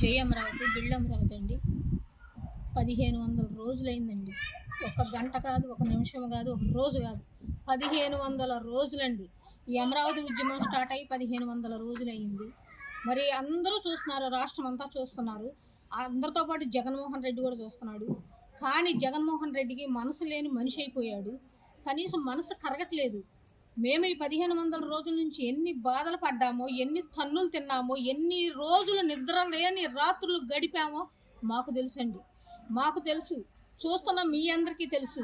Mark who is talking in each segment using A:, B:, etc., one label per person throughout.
A: జై అమరావతి బిళ్ళం అమరావతి అండి. పదిహేను వందల రోజులైందండి. ఒక గంట కాదు ఒక నిమిషం కాదు ఒక రోజు కాదు. పదిహేను వందల రోజులండి. ఈ అమరావతి ఉద్యమం స్టార్ట్ అయ్యి పదిహేను వందల రోజులైంది. మరి అందరూ చూస్తున్నారు రాష్ట్రం అంతా చూస్తున్నారు. అందరితో పాటు జగన్మోహన్ రెడ్డి కూడా చూస్తున్నాడు. కానీ జగన్మోహన్ రెడ్డికి మనసు లేని మనిషి అయిపోయాడు. కనీసం మనసు కరగట్లేదు. మేము ఈ పదిహేను వందల రోజుల నుంచి ఎన్ని బాధలు పడ్డామో ఎన్ని తన్నులు తిన్నామో ఎన్ని రోజులు నిద్ర లేని రాత్రులు గడిపామో మాకు తెలుసండి. మాకు తెలుసు. చూస్తున్న మీ అందరికీ తెలుసు.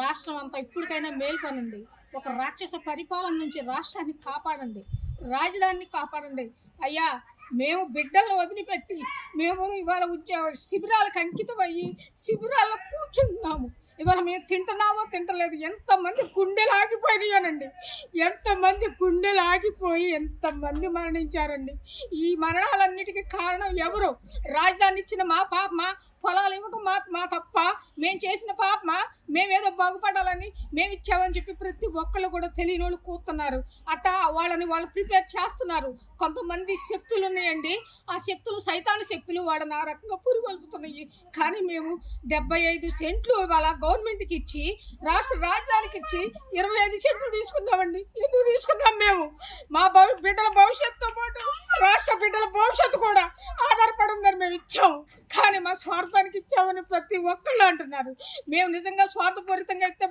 A: రాష్ట్రం అంతా ఇప్పటికైనా మేల్కొనండి. ఒక రాక్షస పరిపాలన నుంచి రాష్ట్రాన్ని కాపాడండి. రాజధానిని కాపాడండి. అయ్యా మేము బిడ్డలను వదిలిపెట్టి మేము ఇవాళ ఉద్యోగ శిబిరాలకు అంకితం అయ్యి శిబిరాల్లో కూర్చుంటున్నాము. ఇవాళ మేము తింటున్నామో తింటలేదు. ఎంతమంది గుండెలు ఆగిపోయినాయనండి. ఎంతమంది గుండెలు ఆగిపోయి ఎంతమంది మరణించారండి. ఈ మరణాలన్నిటికీ కారణం ఎవరు? రాజధాని ఇచ్చిన మా పాప మా పొలాలు ఇవ్వటం మా మా తప్ప. మేము చేసిన పాప మేమేదో బాగుపడాలని మేము ఇచ్చామని చెప్పి ప్రతి ఒక్కళ్ళు కూడా తెలియని వాళ్ళు కూతున్నారు. అట్టా వాళ్ళని వాళ్ళు ప్రిపేర్ చేస్తున్నారు. కొంతమంది శక్తులు ఉన్నాయండి. ఆ శక్తులు సైతాన్ శక్తులు వాడని ఆ రకంగా పురుగొల్పుతున్నాయి. కానీ మేము డెబ్బై ఐదు సెంట్లు ఇవాళ గవర్నమెంట్కి ఇచ్చి రాష్ట్ర రాజధానికి ఇచ్చి ఇరవై ఐదు సెంట్లు తీసుకున్నామండి ఎందుకు తీసుకున్నాం మేము? మా భవి బిడ్డల భవిష్యత్తుతో పాటు రాష్ట్ర బిడ్డల భవిష్యత్తు కూడా. ఆధారపడి ఉందని మేము ఇచ్చాము కానీ మా స్వార్థానికి ఇచ్చామని ప్రతి ఒక్కళ్ళు అంటున్నారు. మేము నిజంగా స్వార్థపూరితంగా అయితే